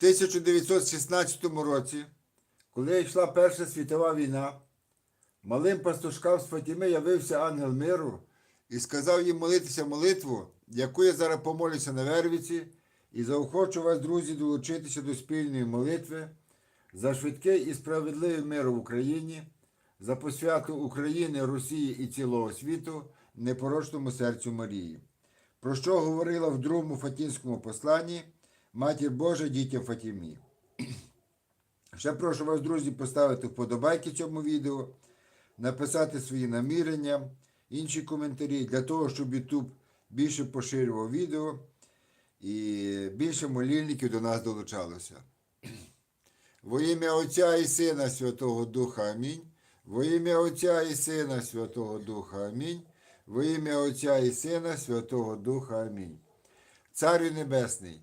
1916 році, коли йшла Перша світова війна, малим пастушкам з Фатіми явився ангел миру і сказав їм молитися молитву, яку я зараз помолюся на Вервіці, і заохочу вас, друзі, долучитися до спільної молитви за швидкий і справедливий мир в Україні, за посвяту України, Росії і цілого світу непорочному серцю Марії. Про що говорила в другому Фатінському посланні Матір Божа дітям Фатімі. Ще прошу вас, друзі, поставити вподобайки цьому відео, написати свої намірення, інші коментарі для того, щоб YouTube більше поширював відео і більше молільників до нас долучалося. Во ім'я Отця і Сина Святого Духа Амінь. Во ім'я Отця і Сина Святого Духа Амінь. Во ім'я Отця і Сина Святого Духа Амінь. Царю Небесний,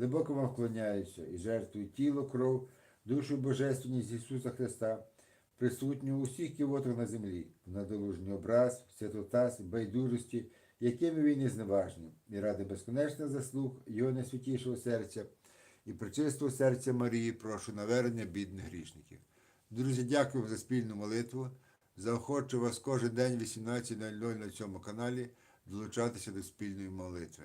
Глибоко вам вклоняюся і жертвую тіло, кров, душу божественність Ісуса Христа, присутню у всіх ківотах на землі, в надолужній образ, в святота, байдужості, якими він і зневажний, і ради безконечних заслуг Його найсвятішого серця і причистого серця Марії прошу навернення бідних грішників. Друзі, дякую за спільну молитву. Заохочу вас кожен день 18.00 на цьому каналі долучатися до спільної молитви.